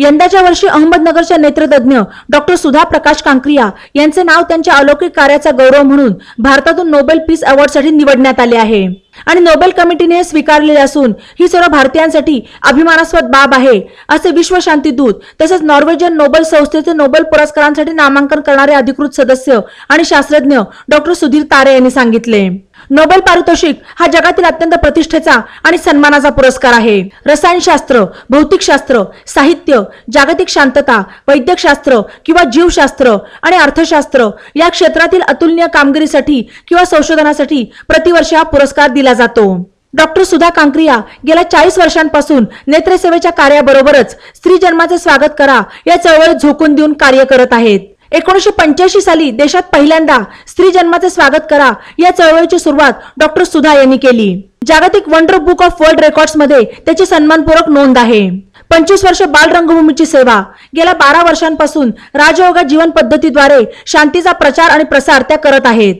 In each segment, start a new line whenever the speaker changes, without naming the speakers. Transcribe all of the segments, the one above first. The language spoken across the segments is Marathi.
यंदाच्या वर्षी अहमदनगरच्या नेत्रतज्ञ डॉक्टर सुधा प्रकाश कांक्रिया यांचे नाव त्यांच्या अलौकिक कार्याचा गौरव म्हणून भारतातून नोबेल पीस अवॉर्डसाठी निवडण्यात आले आहे. आणि नोबेल कमिटीने हे स्वीकारलेले असून ही सर्व भारतीयांसाठी अभिमानास्पद बाब आहे असे विश्व शांती दूत तसेच नॉर्वेजियन नोबेल संस्थेचे नोबेल पुरस्कारांसाठी नामांकन करणारे अधिकृत सदस्य आणि शास्त्रज्ञ डॉक्टर सुधीर तारे यांनी सांगितले. नोबेल पारितोषिक हा जगातील अत्यंत प्रतिष्ठेचा आणि सन्मानाचा पुरस्कार आहे. रसायनशास्त्र भौतिकशास्त्र साहित्य जागतिक शांतता वैद्यकशास्त्र किंवा जीवशास्त्र आणि अर्थशास्त्र या क्षेत्रातील अतुलनीय कामगिरीसाठी किंवा संशोधनासाठी प्रतिवर्षी हा पुरस्कार दिला जातो. डॉक्टर सुधा कांक्रिया गेल्या चाळीस वर्षांपासून नेत्रसेवेच्या कार्याबरोबरच स्त्री जन्माचे स्वागत करा या चळवळीत झोकून देऊन कार्य करत आहेत. एकोणीशे पंच्याऐंशी साली देशात पहिल्यांदा स्त्री जन्माचे स्वागत करा या चळवळीची सुरुवात डॉक्टर सुधा यांनी केली. जागतिक वंडर बुक ऑफ वर्ल्ड रेकॉर्ड्समध्ये त्याची सन्मानपूर्वक नोंद आहे. पंचवीस वर्ष बाल रंगभूमीची सेवा. गेल्या बारा वर्षांपासून राजयोगा जीवन पद्धतीद्वारे शांतीचा प्रचार आणि प्रसार त्या करत आहेत.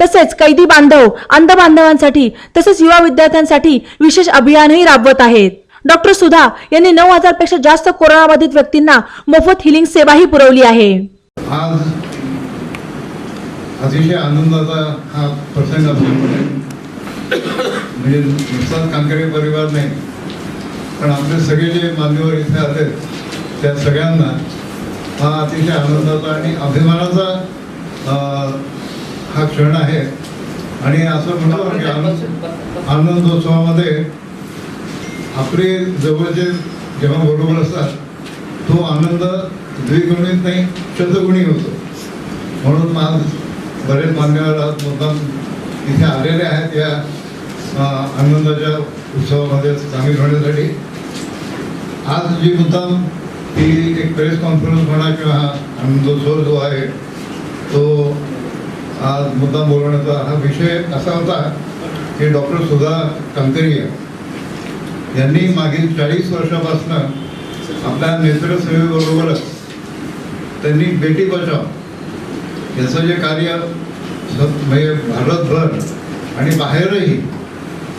तसेच कैदी बांधव अंध बांधवांसाठी तसेच युवा विद्यार्थ्यांसाठी विशेष अभियानही राबवत आहेत. डॉक्टर सुधा यांनी नऊ हजारपेक्षा जास्त कोरोनाबाधित व्यक्तींना मोफत हिलिंग सेवाही पुरवली आहे.
आज अतिशय आनंदाचा हा प्रसंग असल्यामुळे म्हणजे नुकसान कांकरे परिवार नाही पण आपले सगळे जे मान्यवर इथे आले त्या सगळ्यांना हा अतिशय आनंदाचा आणि अभिमानाचा हा क्षण आहे. आणि असं म्हणतो की आनंद आनंदोत्सवामध्ये आपले जवळचे जेव्हा बरोबर असतात तो आनंद द्विगुणित नाही शतगुणी होतो. म्हणून आज बरेच मान्यवर मुद्दाम इथे आलेले आहेत या आनंदाच्या उत्सवामध्ये सामील होण्यासाठी. आज जी मुद्दाम ती एक प्रेस कॉन्फरन्स म्हणा किंवा आनंदोत्सव जो आहे तो आज मुद्दाम बोलवण्याचा हा विषय असा होता की डॉक्टर सुधा कंकरिया यांनी मागील चाळीस वर्षापासून आपल्या नेत्रसेवेबरोबरच त्यांनी बेटी बचाव याचं जे कार्य म्हणजे भारतभर आणि बाहेरही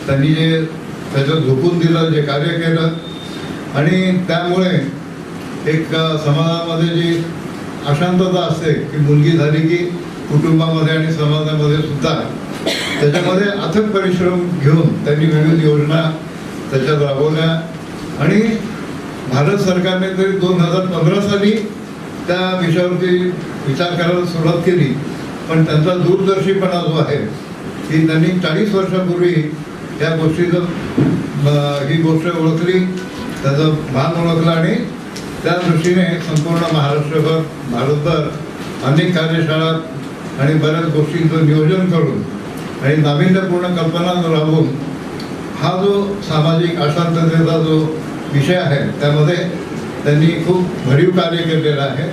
त्यांनी जे त्याच्यात झोपून दिलं जे कार्य केलं आणि त्यामुळे एक समाजामध्ये जी अशांतता असते की मुलगी झाली की कुटुंबामध्ये आणि समाजामध्ये सुद्धा त्याच्यामध्ये अथक परिश्रम घेऊन त्यांनी विविध योजना त्याच्यात राबवल्या. आणि भारत सरकारने तरी दोन हजार पंधरा साली त्या विषयावरती विचार करायला सुरुवात केली. पण त्यांचा दूरदर्शीपणा जो आहे की त्यांनी चाळीस वर्षापूर्वी या गोष्टीचं ही गोष्ट ओळखली त्याचं भान ओळखलं आणि त्या दृष्टीने संपूर्ण महाराष्ट्रभर भारतभर अनेक कार्यशाळा आणि बऱ्याच गोष्टींचं नियोजन करून आणि नाविन्यपूर्ण कल्पना राबवून हा जो सामाजिक अशांततेचा जो विषय आहे त्यामध्ये त्यांनी खूप भरीव कार्य केलेलं आहे.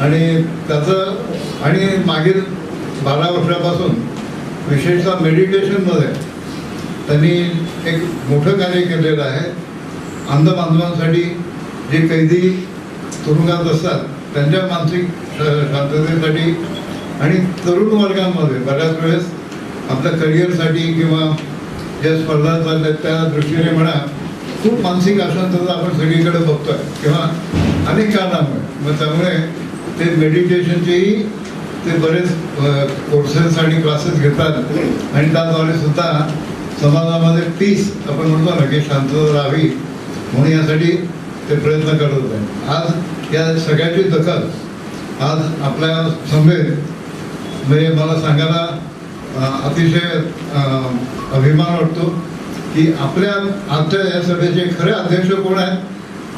आणि त्याचं आणि मागील बारा वर्षापासून विशेषतः मेडिटेशनमध्ये त्यांनी एक मोठं कार्य केलेलं आहे. अंध बांधवांसाठी जे कैदी तुरुंगात असतात त्यांच्या मानसिक शांततेसाठी आणि तरुण वर्गामध्ये बऱ्याच वेळेस आपल्या करिअरसाठी किंवा ज्या स्पर्धा चालल्या त्या दृष्टीने म्हणा खूप मानसिक अशांतता आपण सगळीकडे बघतोय. किंवा अनेक कारणामुळे. मग त्यामुळे ते मेडिटेशनचेही ते बरेच कोर्सेस आणि क्लासेस घेतात. आणि त्याद्वारे सुद्धा समाजामध्ये पीस आपण म्हणतो ना की शांतता राहावी. म्हणून यासाठी ते प्रयत्न करत होते. आज या सगळ्याची दखल आज आपल्या समेत म्हणजे मला सांगायला अतिशय अभिमान वाटतो की आपल्या आजच्या या सभेचे खरे अध्यक्ष कोण आहेत?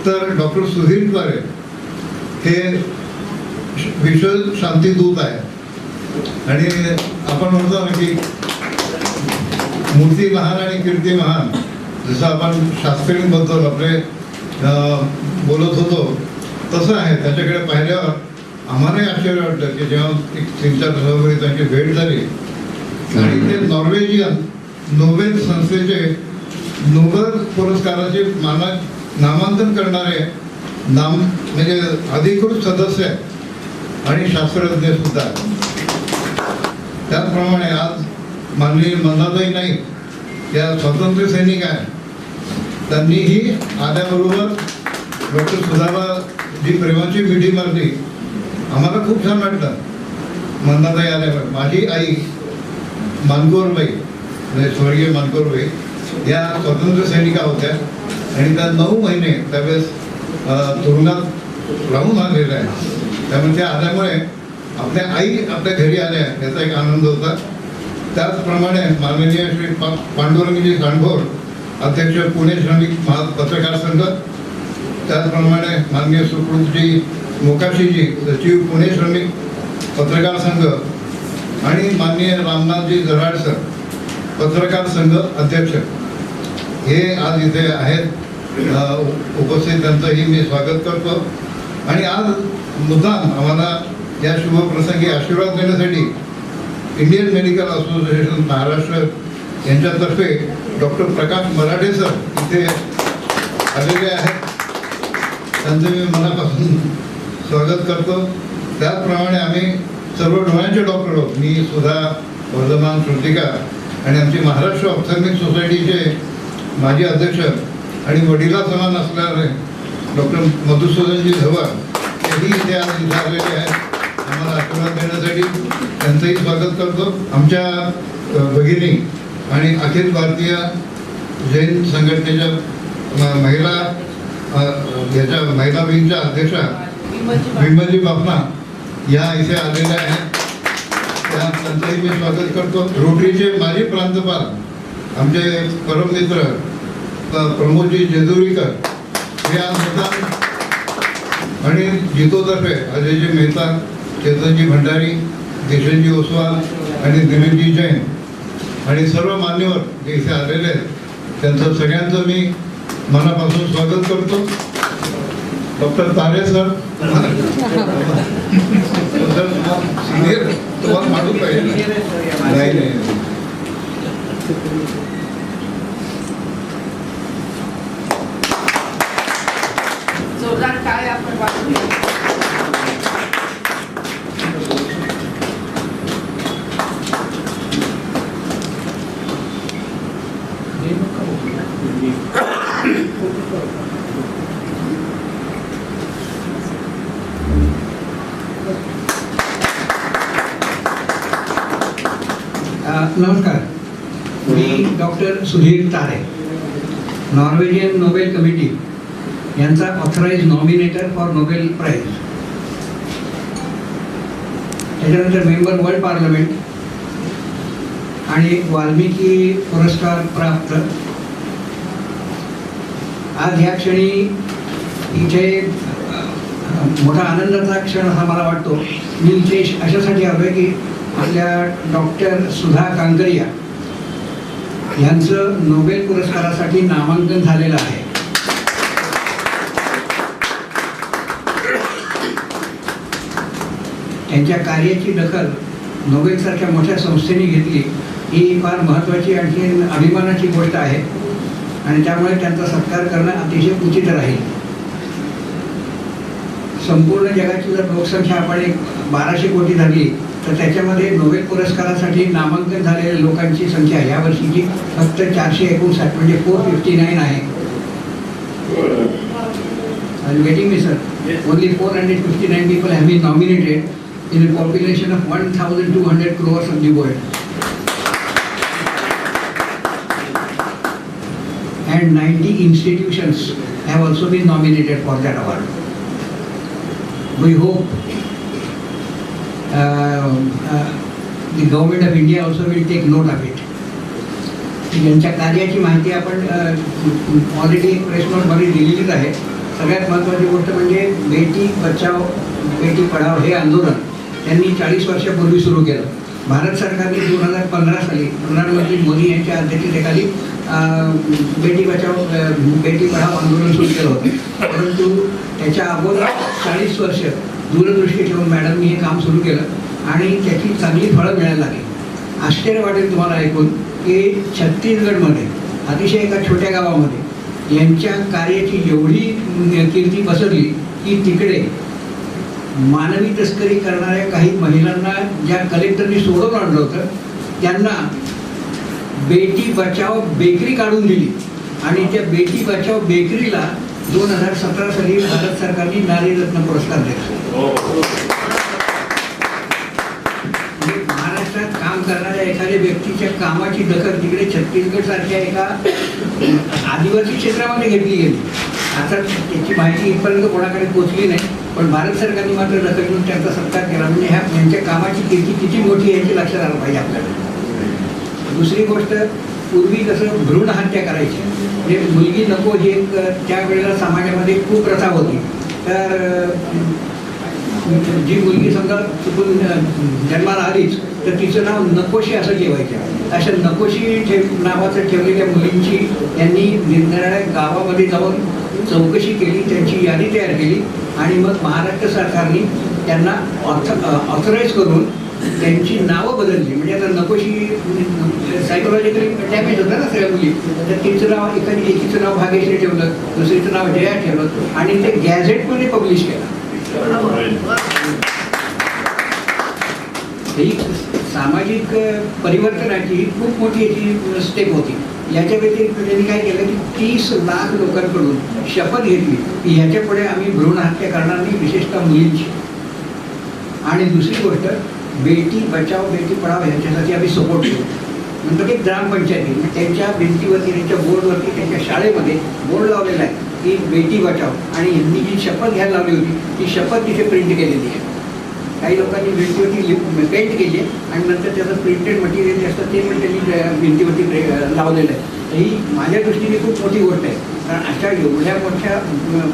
तर डॉक्टर सुधीरद्वारे हे विश्व शांती दूत आहे आणि आपण म्हणतो ना की मूर्ती महान आणि कीर्ती महान जसं आपण शास्त्रींबद्दल आपले बोलत होतो तसं आहे. त्याच्याकडे पाहिल्यावर आम्हालाही आश्चर्य वाटलं की जेव्हा एक तीन चार दिवसापूर्वी त्यांची भेट झाली आणि ते नॉर्वेजियन नोबेल संस्थेचे नोबेल पुरस्काराचे मानक नामांकन करणारे नाम म्हणजे अधिकृत सदस्य आहेत. आणि शास्त्रज्ञ सुद्धा. त्याचप्रमाणे आज माननीय मंदाताई नाईक या स्वातंत्र्य सैनिक आहेत. त्यांनीही आल्याबरोबर डॉक्टर सुधाबा जी प्रेमाची मिठी मारली. आम्हाला खूप छान वाटलं. मंदाताई आल्यावर माझी आई मानकोरबाई म्हणजे स्वर्गीय मानकोरबाई या स्वातंत्र्य सैनिका होत्या. आणि त्या नऊ महिने त्यावेळेस तुरुंगात राहून आलेल्या आहे त्यामुळे त्या आल्यामुळे आपल्या आई आपल्या घरी आल्या. याचा एक आनंद होता. त्याचप्रमाणे माननीय श्री पा पांडुरंगजी सांडभोर अध्यक्ष पुणे श्रमिक महा पत्रकार संघ. त्याचप्रमाणे माननीय सुकृतजी मोकाशीजी सचिव पुणे श्रमिक पत्रकार संघ आणि माननीय रामनाथजी जराड सर पत्रकार संघ अध्यक्ष. हे आज इथे आहेत. उपस्थित त्यांचंही मी स्वागत करतो. आणि आज मुद्दाम आम्हाला या शुभप्रसंगी आशीर्वाद देण्यासाठी इंडियन मेडिकल असोसिएशन महाराष्ट्र यांच्यातर्फे डॉक्टर प्रकाश मराठे सर इथे आलेले आहेत. त्यांचं मी मनापासून स्वागत करतो. त्याचप्रमाणे आम्ही सर्व डोळ्यांचे डॉक्टर आहोत. मी सुधा वर्धमान श्रुतिका आणि आमची महाराष्ट्र ऑप्थॅल्मिक सोसायटीचे माजी अध्यक्ष आणि वडिला समान असणारे डॉक्टर मधुसूदनजी धवा तेही इथे आज इथे आलेले आहेत. आम्हाला आशीर्वाद देण्यासाठी त्यांचंही स्वागत करतो. आमच्या भगिनी आणि अखिल भारतीय जैन संघटनेच्या महिला याच्या महिला विंगच्या अध्यक्षा विमलजी बापना या इथे आलेल्या आहेत. त्या त्यांचंही मी स्वागत करतो. रोटरीचे माजी प्रांतपाल आमचे परममित्र प्रमोदजी जेजुरीकर हे आज मुद्दाम आणि जितोतर्फे अजयजी मेहता चेतनजी भंडारी किशनजी ओसवाल आणि दिलीपजी जैन आणि सर्व मान्यवर जे इथे आलेले आहेत त्यांचं सगळ्यांचं मी मनापासून स्वागत करतो. डॉक्टर तारे सर. सिनियर तुम्हाला मालूम पाहिजे? नाही नाही.
जोरदार काय आपण वाजवूया
अ, नमस्कार मी doctor Sudhir Tare Norwegian Nobel committee यांचा authorise nominator for Nobel prize त्याच्यानंतर मेंबर वर्ल्ड पार्लमेंट आणि वाल्मिकी पुरस्कार प्राप्त. आज ह्या क्षणी इथे मोठा आनंदाचा क्षण हा मला वाटतो. मी इथे अशासाठी हवे की आपल्या डॉक्टर सुधा कांकरिया यांचं नोबेल पुरस्कारासाठी नामांकन झालेलं आहे. त्यांच्या कार्याची दखल नोबेलसारख्या मोठ्या संस्थेने घेतली ही फार महत्त्वाची आणखी अभिमानाची गोष्ट आहे. आणि त्यामुळे त्यांचा सत्कार करणं अतिशय उचित राहील. संपूर्ण जगाची जर लोकसंख्या आपण एक बाराशे कोटी झाली तर त्याच्यामध्ये नोबेल पुरस्कारासाठी नामांकन झालेल्या लोकांची संख्या या वर्षीची फक्त चारशे एकोणसाठ म्हणजे फोर फिफ्टी नाईन आहे getting me sir only four hundred fifty nine people have been nominated in a population of one thousand two hundred crores of the world and 90 institutions have also been nominated for that award. We hope the government of India also will take note of it. यांच्या कार्याची माहिती आपण ऑलरेडी एक प्रेस नोटमध्ये दिलेलीच आहे. सगळ्यात महत्त्वाची गोष्ट म्हणजे बेटी बचाव बेटी पढाव हे आंदोलन त्यांनी चाळीस वर्षापूर्वी सुरू केलं. भारत सरकारने दोन हजार पंधरा साली प्रधानमंत्री मोदी यांच्या अध्यक्षतेखाली बेटी बचाव बेटी पढाव आंदोलन सुरू केलं होतं. परंतु त्याच्या अगोदर चाळीस वर्ष दूरदृष्टी ठेवून मॅडमनी हे काम सुरू केलं आणि त्याची चांगली फळं मिळायला लागली. आश्चर्य वाटेल तुम्हाला ऐकून की छत्तीसगडमध्ये अतिशय एका छोट्या गावामध्ये यांच्या कार्याची एवढी कीर्ती पसरली की तिकडे मानवी तस्करी करणाऱ्या काही महिलांना ज्या कलेक्टरनी सोडून आणलं होतं त्यांना बेटी बचाव बेकरी काढून दिली. आणि त्या बेटी बचाव बेकरीला दोन हजार सतरा साली भारत सरकारने नारी रत्न पुरस्कार दिला. म्हणजे महाराष्ट्रात काम करणाऱ्या एखाद्या व्यक्तीच्या कामाची दखल तिकडे छत्तीसगड सारख्या एका आदिवासी क्षेत्रामध्ये घेतली गेली. आता त्याची माहिती इथपर्यंत कोणाकडे पोहोचली नाही पण भारत सरकारने मात्र दखल घेऊन त्यांचा सत्कार केला. म्हणजे ह्या यांच्या कामाची कीर्ती किती मोठी आहे याची लक्षात आलं पाहिजे आपल्याला. दुसरी गोष्ट पूर्वी कसं भ्रूण हत्या करायची. म्हणजे मुलगी नको ही एक त्यावेळेला समाजामध्ये खूप प्रथा होती. तर जी मुलगी समजा चुकून जन्माला आलीच तर तिचं नाव नकोशी असं ठेवायचं. अशा नकोशी ठेव नावाचं ठेवलेल्या मुलींची यांनी निरनिराळ्या गावामध्ये जाऊन चौकशी केली त्यांची यादी तयार केली आणि मग महाराष्ट्र सरकारने त्यांना ऑथ ऑथराईज करून त्यांची नावं बदलली. म्हणजे आता नकोशी सायकोलॉजिकली डॅमेज होतं ना सगळ्या मुली. तर तिचं नाव एखादी एकीचं नाव भाग्यश्री ठेवलं दुसरीचं नाव जया ठेवलं आणि ते गॅझेटमध्ये पब्लिश केलं? ही सामाजिक परिवर्तनाची ही खूप मोठी याची स्टेप होती. याच्या व्यतिरिक्त त्यांनी काय केलं की तीस लाख लोकांकडून शपथ घेतली. की ह्याच्या पुढे आम्ही भ्रूण हत्या करणार नाही विशेषतः मुलींची. आणि दुसरी गोष्ट बेटी बचाव बेटी पढाव ह्याच्यासाठी आम्ही सपोर्ट करू नंतर की ग्रामपंचायती त्यांच्या भिंतीवरती त्यांच्या बोर्डवरती त्यांच्या शाळेमध्ये बोर्ड लावलेला आहे की बेटी बचाव आणि यांनी जी शपथ घ्यायला लावली होती ती शपथ तिथे प्रिंट केलेली आहे. काही लोकांनी भिंतीवरती पेंट केली आहे आणि नंतर त्याचं प्रिंटेड मटेरियल जे असतं ते पण त्यांनी भिंतीवरती प्रे- लावलेलं आहे. ही माझ्या दृष्टीने खूप मोठी गोष्ट आहे. कारण अशा एवढ्या मोठ्या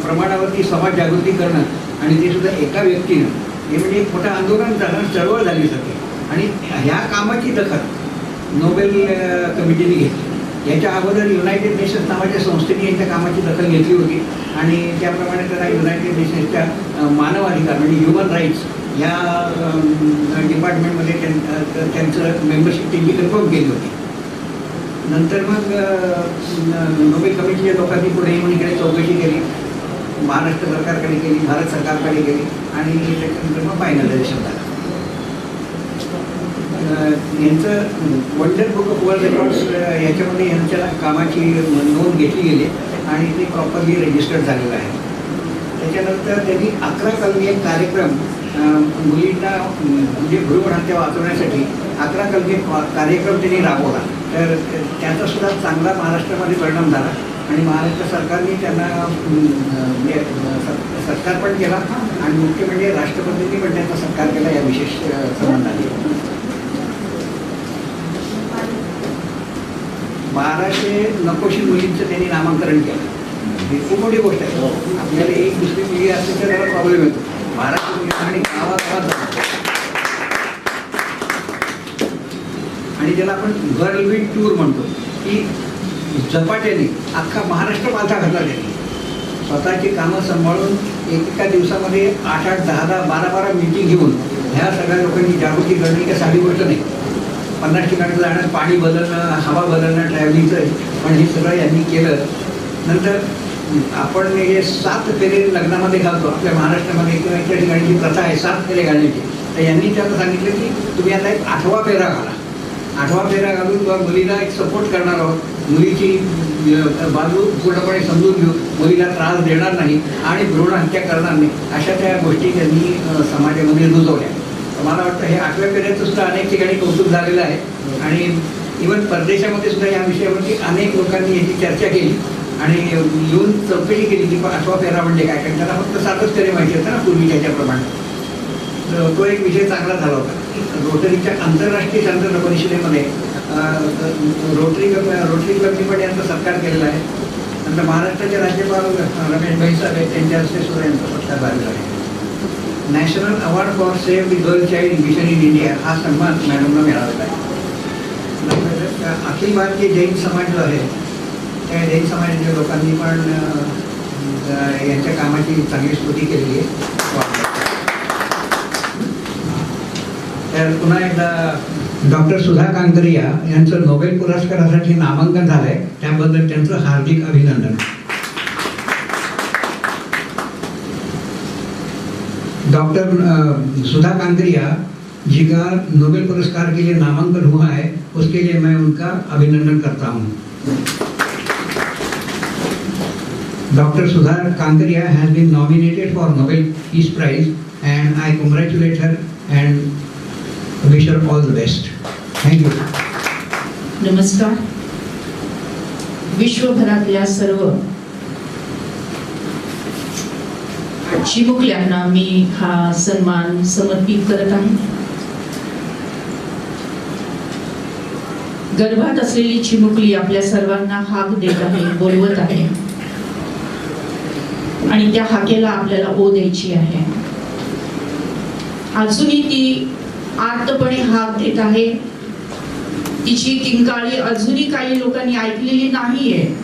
प्रमाणावरती समाज जागृती करणं आणि ते सुद्धा एका व्यक्तीनं हे म्हणजे एक मोठं आंदोलन झालं चळवळ झाली सगळी. आणि ह्या कामाची दखल नोबेल कमिटीने घेतली. याच्या अगोदर युनायटेड नेशन्स नावाच्या संस्थेने यांच्या कामाची दखल घेतली होती. आणि त्याप्रमाणे त्याला युनायटेड नेशन्सच्या मानवाधिकार मानव अधिकार म्हणजे ह्युमन राईट्स या डिपार्टमेंटमध्ये त्यांचं मेंबरशिप त्यांची कन्फर्म केली होती. नंतर मग नोबेल कमिटीच्या लोकांनी पुढे येऊन इकडे चौकशी केली. महाराष्ट्र सरकारकडे केली भारत सरकारकडे गेली आणि त्याच्यानंतर मग फायनलायझेशन झालं. यांचं wonder book of world records याच्यामध्ये यांच्या कामाची नोंद घेतली गेली आणि ते प्रॉपरली रजिस्टर्ड झालेलं आहे. त्याच्यानंतर त्यांनी अकरा कलमी एक कार्यक्रम मुलींना म्हणजे भ्रूण वाचवण्यासाठी अकरा कलमी कार्यक्रम त्यांनी राबवला. तर त्याचा सुद्धा चांगला महाराष्ट्रामध्ये परिणाम झाला. आणि महाराष्ट्र सरकारने त्यांना म्हणजे सत्कार पण केला आणि मुख्य म्हणजे राष्ट्रपतींनी पण त्यांचा सत्कार केला या विशेष संबंधाने. बाराशे नकोशी मुलींचं त्यांनी नामांकन केलं. ही खूप मोठी गोष्ट आहे. आपल्याला एक दुसरी मुलगी असते तर त्याला प्रॉब्लेम येतो. बाराशे मुली आणि गावागावात. आणि त्याला आपण गर्ल टूर म्हणतो की झपाट्याने अख्खा महाराष्ट्र माझा घातला त्यांनी स्वतःची कामं सांभाळून एकेका दिवसामध्ये आठ आठ दहा दहा बारा बारा मीटिंग घेऊन ह्या सगळ्या लोकांनी जागृती करणे काय काही साधी गोष्ट नाही. पन्नास ठिकाणी जाणं पाणी बदलणं हवा बदलणं ट्रॅव्हलिंगचं पण हे सगळं यांनी केलं. नंतर आपण हे सात फेरे लग्नामध्ये घालतो आपल्या महाराष्ट्रामध्ये किंवा इतर ठिकाणी जी प्रथा आहे सात फेरे घालण्याची तर यांनी त्यांना सांगितलं की तुम्ही आता एक आठवा फेरा घाला. आठवा फेरा घालून किंवा मुलीला एक सपोर्ट करणार आहोत. मुलीची बाजू पूर्णपणे समजून घेऊ मुलीला त्रास देणार नाही आणि भ्रूण हत्या करणार नाही अशा त्या गोष्टी त्यांनी समाजामध्ये रुजवल्या. मला वाटतं हे आठव्या पिढ्यात सुद्धा अनेक ठिकाणी कौतुक झालेलं आहे. आणि इवन परदेशामध्ये सुद्धा या विषयावरती अनेक लोकांनी याची चर्चा केली आणि येऊन चौकशी केली की आठवा फेरा म्हणजे काय? कारण त्याला फक्त सातच फेरे माहिती होतं ना पूर्वी त्याच्याप्रमाणे. तो एक विषय चांगला झाला होता. रोटरीच्या आंतरराष्ट्रीय चांद्र परिषदेमध्ये रोटरी रोटरी क्लबनी पण यांचा सत्कार केलेला आहे. नंतर महाराष्ट्राचे राज्यपाल रमेश भाईसाहेब आहेत त्यांच्या हस्ते सुद्धा यांचा सत्कार झालेला आहे. National award for save the girl child mission in India हा सन्मान मॅडमला मिळालेला आहे. अखिल भारतीय जैन समाज जो आहे त्या जैन समाजाच्या लोकांनी पण यांच्या कामाची चांगली स्तुती केलेली आहे. तर पुन्हा एकदा डॉक्टर सुधा कांकरिया यांचं नोबेल पुरस्कारासाठी नामांकन झालंय त्याबद्दल त्यांचं हार्दिक अभिनंदन डॉक्टर सुधा कांकरिया जी का नोबेल पुरस्कार के लिए नामांकन हुआ है उसके लिए मैं उनका अभिनंदन करता हूँ Dr. Sudha Kankaria has been nominated for Nobel Peace Prize and I congratulate her and wish her all the best. Thank you.
नमस्कार विश्वभरातल्या सर्व चिमुकल्यांना मी हा सन्मान समर्पित करत आहे गर्भात असलेली चिमुकली आपल्या सर्वांना हाक देत आहे बोलवत आहे आणि त्या हाकेला आपल्याला ओ द्यायची आहे अजूनही ती आर्तपणे हाक देत आहे. तिची किंकाळी अजूनही काही लोकांनी ऐकलेली नाहीये.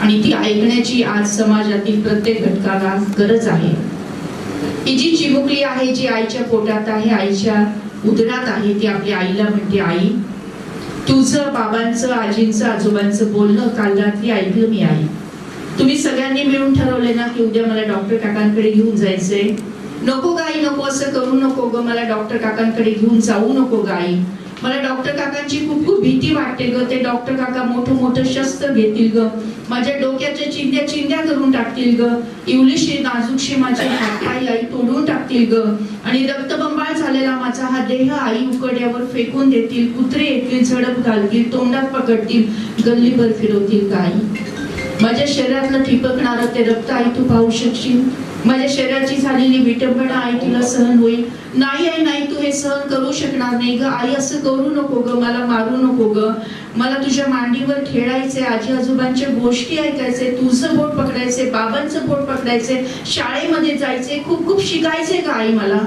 आणि ती ऐकण्याची आज समाजातील प्रत्येक घटकाला गरज आहे. ती जी चिमुकली आहे जी आईच्या पोटात आहे आईच्या उदरात आहे ती आपल्या आईला म्हणते आई तुझं बाबांचं आजींचं आजोबांचं बोलणं काल रात्री ऐकलं मी आई. तुम्ही सगळ्यांनी मिळून ठरवले ना की उद्या मला डॉक्टर काकांकडे घेऊन जायचंय? नको गाई नको असं करू नको ग. मला डॉक्टर काकांकडे घेऊन जाऊ नको गाई. मला डॉक्टर काकांची खूप खूप भीती वाटते ग. ते डॉक्टर काका मोठं मोठं शस्त्र घेतील ग. माझ्या डोक्याच्या चिंध्या चिंध्या करून टाकतील ग. इवलीशी नाजूकशी माझे हातपाय आई तोडून टाकतील ग. आणि रक्तबंबाळ झालेला माझा हा देह आई उकड्यावर फेकून देतील. कुत्रे येतील झडप घालतील तोंडात पकडतील. गल्लीभर फिरवतील गाई. माझ्या शरीरातलं ठिपकणारं ते रक्त आई तू पाहू शकशील. माझ्या शरीराची झालेली विटंबना आई तुला सहन होईल. नाही आई नाही तू हे सहन करू शकणार नाही ग. आई असं करू नको ग. मला मारू नको ग. मला तुझ्या मांडीवर खेळायचे आजी आजोबांच्या गोष्टी ऐकायचे तुझं बोट पकडायचे बाबांचं बोट पकडायचे शाळेमध्ये जायचे खूप खूप शिकायचे का आई मला.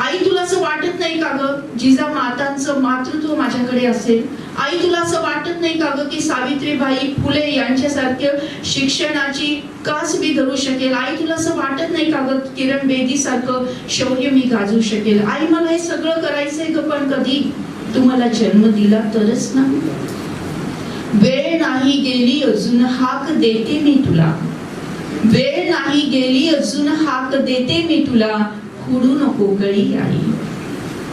आई तुला असं वाटत नाही का ग? जिजा मातांचं मातृत्व माझ्याकडे असेल. आई तुला असं वाटत नाही का ग की सावित्रीबाई फुले यांच्यासारखे शिक्षणाची कास मी धरू शकेल? आई तुला असं वाटत नाही का ग किरण बेदी सारखं शौर्य मी गाजू शकेल? आई मला हे सगळं करायचंय ग पण कधी? तुम्हाला जन्म दिला तरच ना. वेळ नाही गेली अजून हाक देते मी तुला. वेळ नाही गेली अजून हाक देते मी तुला. खुडू नको कळी आई.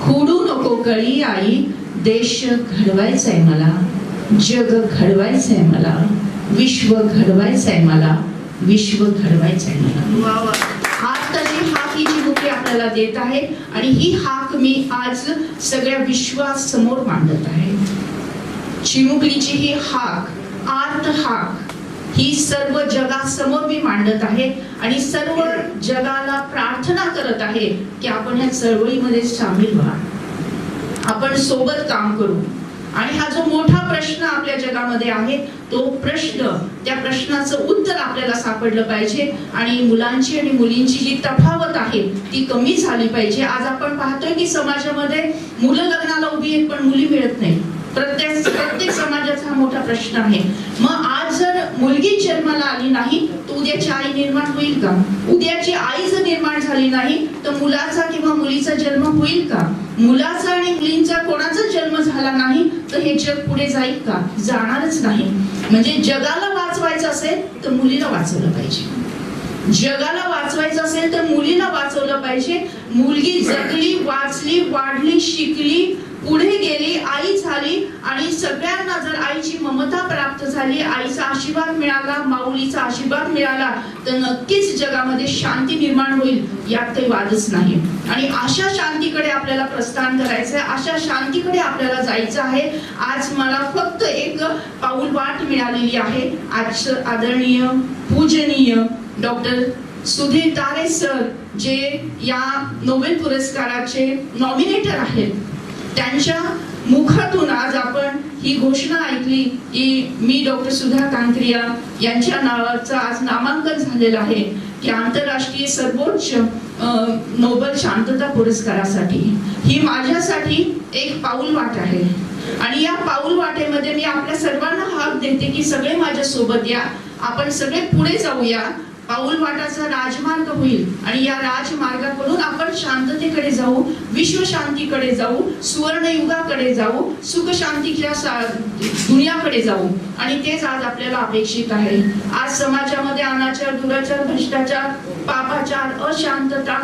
खुडू नको कळी आई देश घडवायचाय मला जग घडवायचंय मला विश्व घडवायचंय मला विश्व घडवायचंय मला. हाक ही आपल्याला देत आहे आणि ही हाक मी आज सगळ्या विश्वासमोर मांडत आहे. चिमुकलीची ही हाक आर्त हाक ही सर्व जगासमोर मी मांडत आहे आणि सर्व जगाला प्रार्थना करत आहे की आपण ह्या चळवळीमध्ये सामील व्हा. आपण सोबत काम करू. आणि हा जो मोठा प्रश्न आपल्या जगामध्ये आहे तो प्रश्न त्या प्रश्नाचं उत्तर आपल्याला सापडलं पाहिजे आणि मुलांची आणि मुलींची जी तफावत आहे ती कमी झाली पाहिजे. आज आपण पाहतोय की समाजामध्ये मुलं लग्नाला उभी आहेत पण मुली मिळत नाही. प्रत्येक प्रत्येक समाजाचा हा मोठा प्रश्न आहे. मग आज जर मुलगी जन्माला आली नाही तर उद्याची आई निर्माण होईल का? उद्याची आई जर निर्माण झाली नाही तर मुलाचा किंवा मुलीचा जन्म होईल का? मुलाचा आणि मुलींचा कोणाचा जन्म झाला नाही तर हे जग पुढे जाईल का? जाणारच नाही. म्हणजे जगाला वाचवायचं असेल तर मुलीला वाचवलं पाहिजे. जगाला वाचवायचं असेल तर मुलीला वाचवलं पाहिजे. मुलगी जगली वाचली वाढली शिकली पुढे गेली आई झाली आणि सगळ्यांना जर आईची ममता प्राप्त झाली आईचा आशीर्वाद मिळाला माऊलीचा आशीर्वाद मिळाला तर नक्कीच जगामध्ये शांती निर्माण होईल यात काही वादच नाही. आणि अशा शांतीकडे आपल्याला प्रस्थान करायचं आहे अशा शांतीकडे आपल्याला जायचं आहे. आज मला फक्त एक पाऊल वाट मिळालेली आहे. आज आदरणीय पूजनीय डॉक्टर सुधीर तारे सर जे या नोबेल पुरस्काराचे नॉमिनेटर आहेत. त्यांच्या मुखातून आज आपण ही घोषणा ऐकली की मी डॉक्टर सुधा कांक्रिया यांच्या नावाचं आज नामांकन झालेलं आहे की आंतरराष्ट्रीय सर्वोच्च नोबल शांतता पुरस्कारासाठी. ही माझ्यासाठी एक पाऊल वाट आहे. आणि या पाऊल वाटेमध्ये मी आपल्या सर्वांना हाक देते की सगळे माझ्या सोबत या. आपण सगळे पुढे जाऊया. पाऊल वाटाचा राजमार्ग होईल आणि या राजमार्गाकडून आपण शांततेकडे जाऊ विश्व शांतीकडे जाऊ सुवर्णयुगाकडे जाऊ सुख शांतीच्या दुनियाकडे जाऊ. आणि तेच आज आपल्याला अपेक्षित आहे. आज समाजामध्ये अनाचार दुराचार भ्रष्टाचार पापाचार अशांतता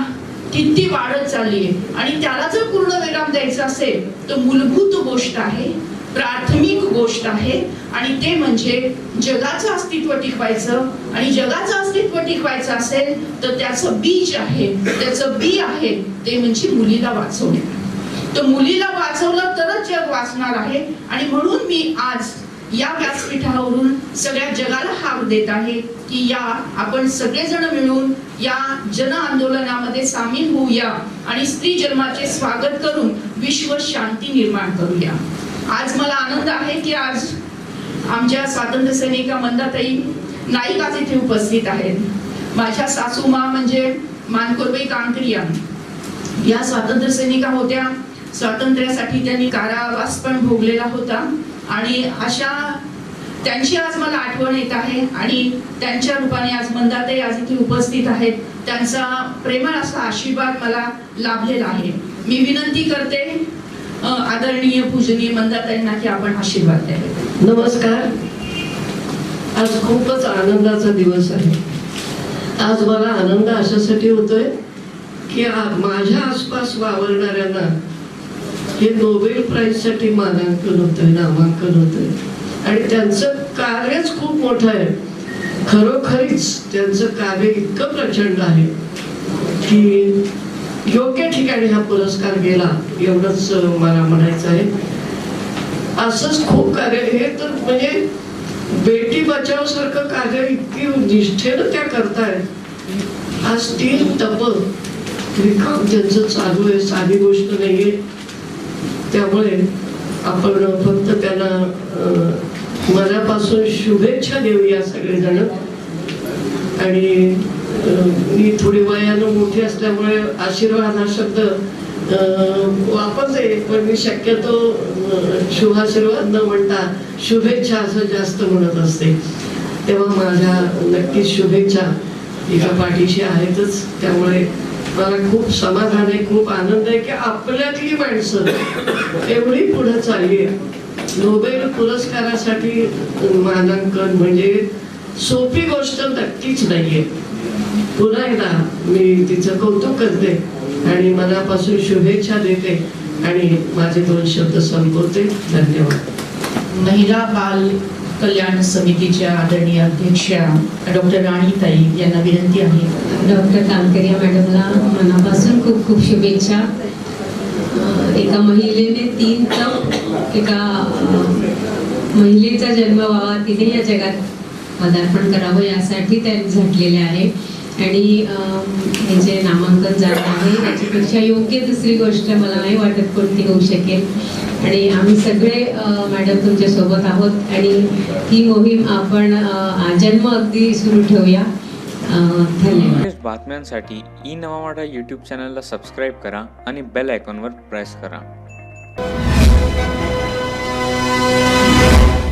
किती वाढत चालली आहे. आणि त्याला जर पूर्ण विराम द्यायचा असेल तर मूलभूत गोष्ट आहे प्राथमिक गोष्ट आहे आणि ते म्हणजे जगाचं अस्तित्व टिकवायचं. आणि जगाचं अस्तित्व टिकवायचं असेल तर त्याचं बीज आहे. त्याचं बी आहे. ते म्हणजे मुलीला वाचवणे. तर मुलीला वाचवलं तरच जग वाचणार आहे. आणि म्हणून मी आज या व्यासपीठावरून सगळ्या जगाला हाक देत आहे की या आपण सगळेजण मिळून या जन आंदोलनामध्ये सामील होऊया आणि स्त्री जन्माचे स्वागत करून विश्व शांती निर्माण करूया. आज मला आनंद आहे की आज आमच्या स्वातंत्र्य सैनिका मंदाताई नाईक आज इथे उपस्थित आहेत. माझ्या सासूमा म्हणजे मानकोरबाई कांकरिया. या स्वातंत्र्य सैनिका होत्या. स्वातंत्र्यासाठी त्यांनी कारावास पण भोगलेला होता. आणि अशा त्यांची आज मला आठवण येत आहे आणि त्यांच्या रूपाने आज मंदाताई आज इथे उपस्थित आहेत. त्यांचा प्रेमळ असा आशीर्वाद मला लाभलेला आहे. मी विनंती करते आदरणीय पूजनीय मंदाताईंना की आपण आशीर्वाद द्यावे.
नमस्कार. आज खूपच आनंदाचा दिवस आहे. आज मला आनंद अशासाठी होतोय की माझ्या आसपास वावरणाऱ्यांना हे नोबेल प्राईजसाठी मानांकन होतंय नामांकन होतंय. आणि त्यांचं कार्यच खूप मोठं आहे. खरोखरीच त्यांचं कार्य इतकं प्रचंड आहे की योग्य ठिकाणी हा पुरस्कार गेला एवढंच मला म्हणायचं आहे. असंच खूप कार्य हे तर म्हणजे बेटी बचाव सारखं कार्य इतकी निष्ठेनं त्या करतायत आज तीन तप हे काम त्यांचं चालू आहे साधी गोष्ट नाहीये. त्यामुळे आपण फक्त त्यांना मनापासून शुभेच्छा देऊया सगळेजण. आणि मी थोडी वयानं मोठी असल्यामुळे आशीर्वाद हा शब्द अं, वापरते पण मी शक्यतो शुभाशीर्वाद न म्हणता शुभेच्छा असं जास्त म्हणत असते. तेव्हा माझ्या नक्कीच शुभेच्छा एका पाठीशी आहेतच. त्यामुळे मला खूप समाधान आहे खूप आनंद आहे की आपल्यातली माणसं एवढी पुढे चालली आहे नोबेल पुरस्कारासाठी मानांकन म्हणजे सोपी गोष्ट नक्कीच नाहीये. पुन्हा एकदा मी तिचं कौतुक करते आणि मनापासून शुभेच्छा देते आणि माझे दोन शब्द संपवते. धन्यवाद.
महिला बाल कल्याण समितीच्या आदरणीय अध्यक्षा डॉक्टर राणीताई यांना विनंती आहे.
डॉक्टर तानकरिया मॅडमला मनापासून खूप खूप शुभेच्छा. एका महिलेने तीन तप एका महिलेचा जन्म व्हावा तिने या जगात पदार्पण करावं यासाठी त्या झटलेल्या आहे. आणि हे जे नामांकन झालं आहे त्याच्यापेक्षा योग्य दुसरी गोष्ट मला नाही वाटत कोणती होऊ शकेल. आणि आम्ही सगळे मॅडम तुमच्यासोबत आहोत. आणि ही मोहीम आपण आजन्म अगदी सुरू ठेवूया. धन्यवाद.
बातम्यांसाठी ई नवा यूट्यूब चॅनलला सबस्क्राईब करा आणि बेल आयकॉनवर प्रेस करा.